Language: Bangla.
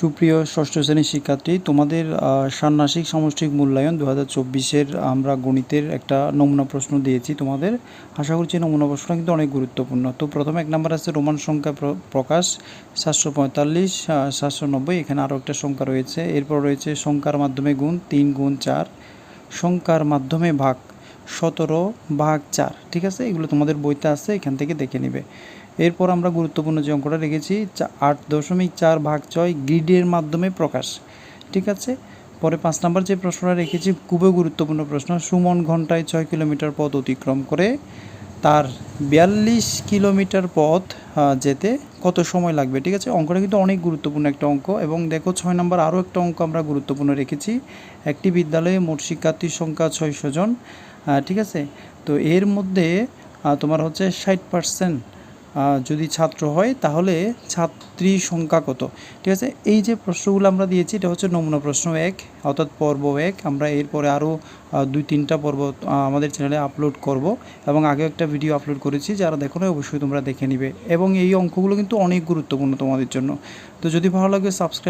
সুপ্রিয় ষষ্ঠ শ্রেণির শিক্ষার্থী, তোমাদের ষান্মাসিক সামষ্টিক মূল্যায়ন দু হাজার চব্বিশের আমরা গণিতের একটা নমুনা প্রশ্ন দিয়েছি তোমাদের। আশা করছি নমুনা প্রশ্নটা কিন্তু অনেক গুরুত্বপূর্ণ। তো প্রথমে এক নম্বর আছে, রোমান সংখ্যা প্র- প্রকাশ, সাতশো পঁয়তাল্লিশ সাতশো নব্বই, এখানে আরও একটা সংখ্যা রয়েছে। এরপর রয়েছে সংখ্যার মাধ্যমে গুণ, তিন গুণ চার। সংখ্যার মাধ্যমে ভাগ সতেরো ভাগ চার, ঠিক আছে? এগুলো তোমাদের বইতে আছে, এখান থেকে দেখে নেবে। এরপর আমরা গুরুত্বপূর্ণ যে অঙ্কটা রেখেছি আট দশমিক চার ভাগ ছয় গ্রিডের মাধ্যমে প্রকাশ, ঠিক আছে? পরে পাঁচ নাম্বার যে প্রশ্নটা রেখেছি, খুবই গুরুত্বপূর্ণ প্রশ্ন, সুমন ঘন্টায় ছয় কিলোমিটার পথ অতিক্রম করে তার বিয়াল্লিশ কিলোমিটার পথ যেতে কত সময় লাগবে, ঠিক আছে? অঙ্কটা কিন্তু অনেক গুরুত্বপূর্ণ একটা অঙ্ক এবং দেখো ছয় নম্বর আরও একটা অঙ্ক আমরা গুরুত্বপূর্ণ রেখেছি। একটি বিদ্যালয়ে মোট শিক্ষার্থীর সংখ্যা ছয়শো জন। ঠিক আছে? তো এর মধ্যে তোমার হচ্ছে ষাট পার্সেন্ট যদি ছাত্র হয়, তাহলে ছাত্রী সংখ্যা কত? ঠিক আছে? এই যে প্রশ্নগুলো আমরা দিয়েছি, এটা হচ্ছে নমুনা প্রশ্ন এক, অর্থাৎ পর্ব এক। আমরা এরপরে আরও দুই, তিনটা পর্ব আমাদের চ্যানেলে আপলোড করব। এবং আগে একটা ভিডিও আপলোড করেছি, যারা দেখো না অবশ্যই তোমরা দেখে নিবে। এবং এই অঙ্কগুলো কিন্তু অনেক গুরুত্বপূর্ণ তোমাদের জন্য। তো যদি ভালো লাগে সাবস্ক্রাইব